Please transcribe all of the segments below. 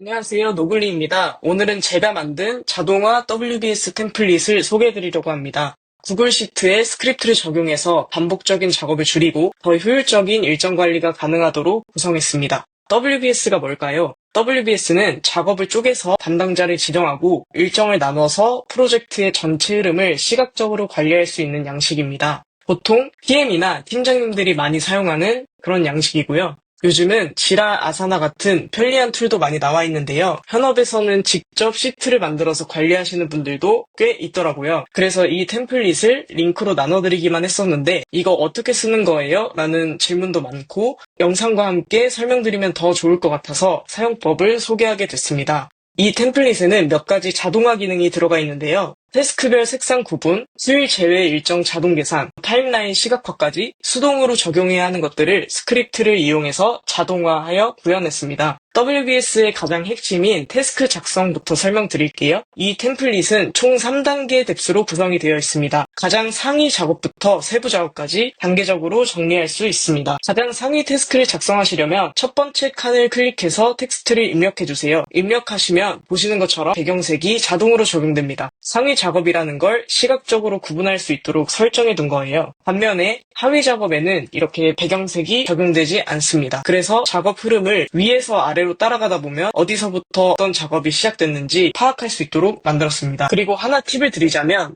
안녕하세요. 노글리입니다. 오늘은 제가 만든 자동화 WBS 템플릿을 소개해드리려고 합니다. 구글 시트에 스크립트를 적용해서 반복적인 작업을 줄이고 더 효율적인 일정 관리가 가능하도록 구성했습니다. WBS가 뭘까요? WBS는 작업을 쪼개서 담당자를 지정하고 일정을 나눠서 프로젝트의 전체 흐름을 시각적으로 관리할 수 있는 양식입니다. 보통 PM이나 팀장님들이 많이 사용하는 그런 양식이고요. 요즘은 지라 아사나 같은 편리한 툴도 많이 나와 있는데요. 현업에서는 직접 시트를 만들어서 관리하시는 분들도 꽤 있더라고요. 그래서 이 템플릿을 링크로 나눠드리기만 했었는데 이거 어떻게 쓰는 거예요? 라는 질문도 많고 영상과 함께 설명드리면 더 좋을 것 같아서 사용법을 소개하게 됐습니다. 이 템플릿에는 몇 가지 자동화 기능이 들어가 있는데요. 태스크별 색상 구분, 수일 제외 일정 자동 계산, 타임라인 시각화까지 수동으로 적용해야 하는 것들을 스크립트를 이용해서 자동화하여 구현했습니다. WBS의 가장 핵심인 태스크 작성부터 설명드릴게요. 이 템플릿은 총 3단계 뎁스로 구성이 되어 있습니다. 가장 상위 작업부터 세부 작업까지 단계적으로 정리할 수 있습니다. 가장 상위 태스크를 작성하시려면 첫 번째 칸을 클릭해서 텍스트를 입력해주세요. 입력하시면 보시는 것처럼 배경색이 자동으로 적용됩니다. 상위 작업이라는 걸 시각적으로 구분할 수 있도록 설정해 둔 거예요. 반면에 하위 작업에는 이렇게 배경색이 적용되지 않습니다. 그래서 작업 흐름을 위에서 아래로 따라가다 보면 어디서부터 어떤 작업이 시작됐는지 파악할 수 있도록 만들었습니다. 그리고 하나 팁을 드리자면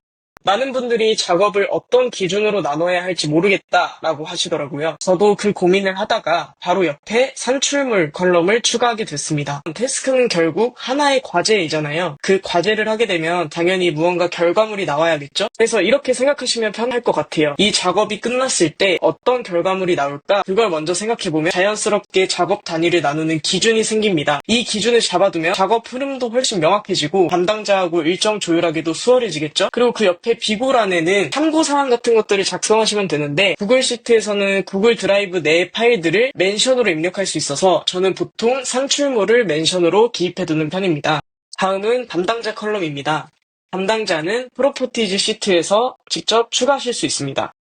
많은 분들이 작업을 어떤 기준으로 나눠야 할지 모르겠다라고 하시더라고요. 저도 그 고민을 하다가 바로 옆에 산출물 컬럼을 추가하게 됐습니다. 태스크는 결국 하나의 과제이잖아요. 그 과제를 하게 되면 당연히 무언가 결과물이 나와야겠죠? 그래서 이렇게 생각하시면 편할 것 같아요. 이 작업이 끝났을 때 어떤 결과물이 나올까? 그걸 먼저 생각해보면 자연스럽게 작업 단위를 나누는 기준이 생깁니다. 이 기준을 잡아두면 작업 흐름도 훨씬 명확해지고 담당자하고 일정 조율하기도 수월해지겠죠? 그리고 그 옆에 비고란에는 참고 사항 같은 것들을 작성하시면 되는데 구글 시트에서는 구글 드라이브 내 파일들을 멘션으로 입력할 수 있어서 저는 보통 산출물을 멘션으로 기입해두는 편입니다. 다음은 담당자 컬럼입니다. 담당자는 프로퍼티즈 시트에서 직접 추가하실 수 있습니다.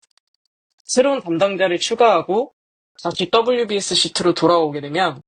새로운 담당자를 추가하고 다시 WBS 시트로 돌아오게 되면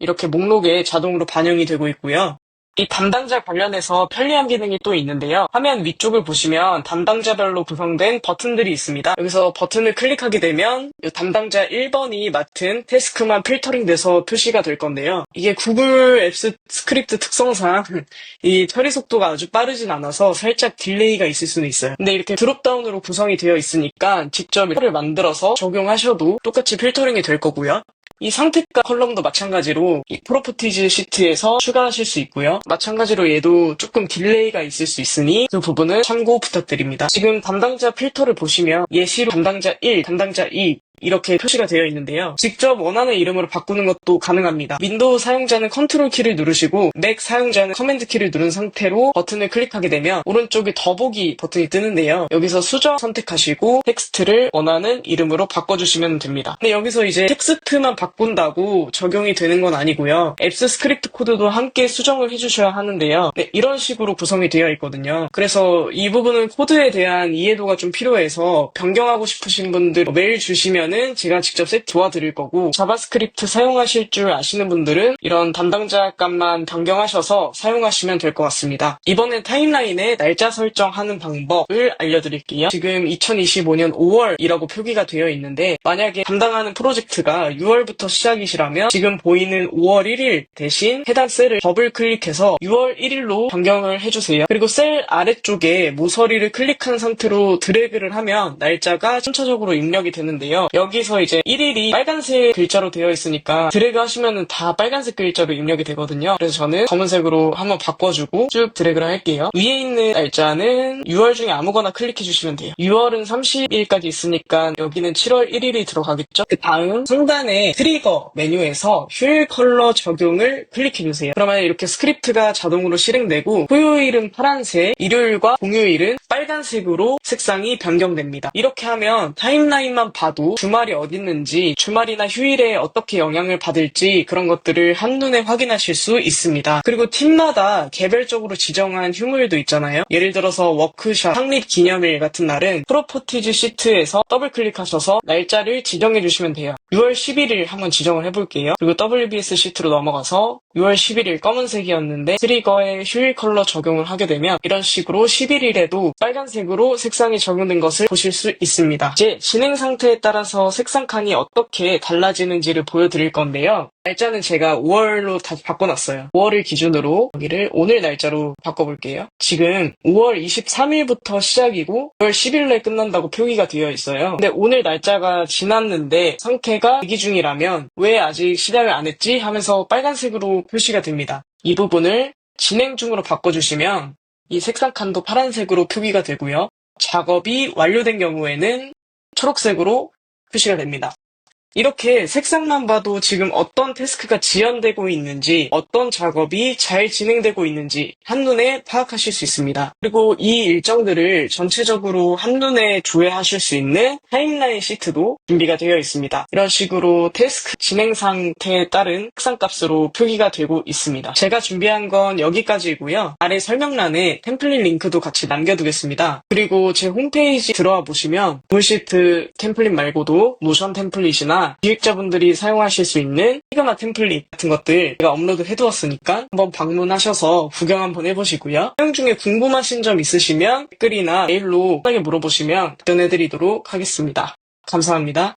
이렇게 목록에 자동으로 반영이 되고 있고요. 이 담당자 관련해서 편리한 기능이 또 있는데요. 화면 위쪽을 보시면 담당자별로 구성된 버튼들이 있습니다. 여기서 버튼을 클릭하게 되면 이 담당자 1번이 맡은 태스크만 필터링 돼서 표시가 될 건데요. 이게 구글 앱스 스크립트 특성상 이 처리 속도가 아주 빠르진 않아서 살짝 딜레이가 있을 수는 있어요. 근데 이렇게 드롭다운으로 구성이 되어 있으니까 직접 필터를 만들어서 적용하셔도 똑같이 필터링이 될 거고요. 이 상태가 컬럼도 마찬가지로 이 프로퍼티즈 시트에서 추가하실 수 있고요. 마찬가지로 얘도 조금 딜레이가 있을 수 있으니 그 부분은 참고 부탁드립니다. 지금 담당자 필터를 보시면 예시로 담당자 1, 담당자 2, 이렇게 표시가 되어 있는데요. 직접 원하는 이름으로 바꾸는 것도 가능합니다. 윈도우 사용자는 컨트롤 키를 누르시고 맥 사용자는 커맨드 키를 누른 상태로 버튼을 클릭하게 되면 오른쪽에 더보기 버튼이 뜨는데요. 여기서 수정 선택하시고 텍스트를 원하는 이름으로 바꿔주시면 됩니다. 근데 여기서 이제 텍스트만 바꾼다고 적용이 되는 건 아니고요. 앱스 스크립트 코드도 함께 수정을 해주셔야 하는데요. 네, 이런 식으로 구성이 되어 있거든요. 그래서 이 부분은 코드에 대한 이해도가 좀 필요해서 변경하고 싶으신 분들 메일 주시면 는 제가 직접 세트 도와드릴 거고 자바스크립트 사용하실 줄 아시는 분들은 이런 담당자 값만 변경하셔서 사용하시면 될 것 같습니다. 이번엔 타임라인에 날짜 설정하는 방법을 알려드릴게요. 지금 2025년 5월이라고 표기가 되어 있는데 만약에 담당하는 프로젝트가 6월부터 시작이시라면 지금 보이는 5월 1일 대신 해당 셀을 더블 클릭해서 6월 1일로 변경을 해주세요. 그리고 셀 아래쪽에 모서리를 클릭한 상태로 드래그를 하면 날짜가 순차적으로 입력이 되는데요. 여기서 이제 1일이 빨간색 글자로 되어 있으니까 드래그 하시면은 다 빨간색 글자로 입력이 되거든요. 그래서 저는 검은색으로 한번 바꿔주고 쭉 드래그를 할게요. 위에 있는 날짜는 6월 중에 아무거나 클릭해 주시면 돼요. 6월은 30일까지 있으니까 여기는 7월 1일이 들어가겠죠? 그 다음 상단에 트리거 메뉴에서 휴일 컬러 적용을 클릭해 주세요. 그러면 이렇게 스크립트가 자동으로 실행되고 토요일은 파란색, 일요일과 공휴일은 빨간색으로 색상이 변경됩니다. 이렇게 하면 타임라인만 봐도 주말이 어딨는지, 주말이나 휴일에 어떻게 영향을 받을지 그런 것들을 한눈에 확인하실 수 있습니다. 그리고 팀마다 개별적으로 지정한 휴무일도 있잖아요. 예를 들어서 워크샵, 창립 기념일 같은 날은 프로퍼티즈 시트에서 더블 클릭하셔서 날짜를 지정해 주시면 돼요. 6월 11일 한번 지정을 해볼게요. 그리고 WBS 시트로 넘어가서 6월 11일 검은색이었는데 트리거의 휴일 컬러 적용을 하게 되면 이런 식으로 11일에도 빨간색으로 색상이 적용된 것을 보실 수 있습니다. 이제 진행 상태에 따라서 색상 칸이 어떻게 달라지는지를 보여드릴 건데요. 날짜는 제가 5월로 다시 바꿔놨어요. 5월을 기준으로 여기를 오늘 날짜로 바꿔볼게요. 지금 5월 23일부터 시작이고 5월 10일에 끝난다고 표기가 되어 있어요. 근데 오늘 날짜가 지났는데 상태가 대기 중이라면 왜 아직 시작을 안 했지 하면서 빨간색으로 표시가 됩니다. 이 부분을 진행 중으로 바꿔주시면 이 색상 칸도 파란색으로 표기가 되고요. 작업이 완료된 경우에는 초록색으로 표시가 됩니다. 이렇게 색상만 봐도 지금 어떤 태스크가 지연되고 있는지, 어떤 작업이 잘 진행되고 있는지 한눈에 파악하실 수 있습니다. 그리고 이 일정들을 전체적으로 한눈에 조회하실 수 있는 타임라인 시트도 준비가 되어 있습니다. 이런 식으로 태스크 진행 상태에 따른 색상 값으로 표기가 되고 있습니다. 제가 준비한 건 여기까지이고요. 아래 설명란에 템플릿 링크도 같이 남겨두겠습니다. 그리고 제 홈페이지 들어와 보시면 물시트 템플릿 말고도 노션 템플릿이나 기획자분들이 사용하실 수 있는 피그마 템플릿 같은 것들 제가 업로드 해두었으니까 한번 방문하셔서 구경 한번 해보시고요. 사용 중에 궁금하신 점 있으시면 댓글이나 메일로 편하게 물어보시면 답변해드리도록 하겠습니다. 감사합니다.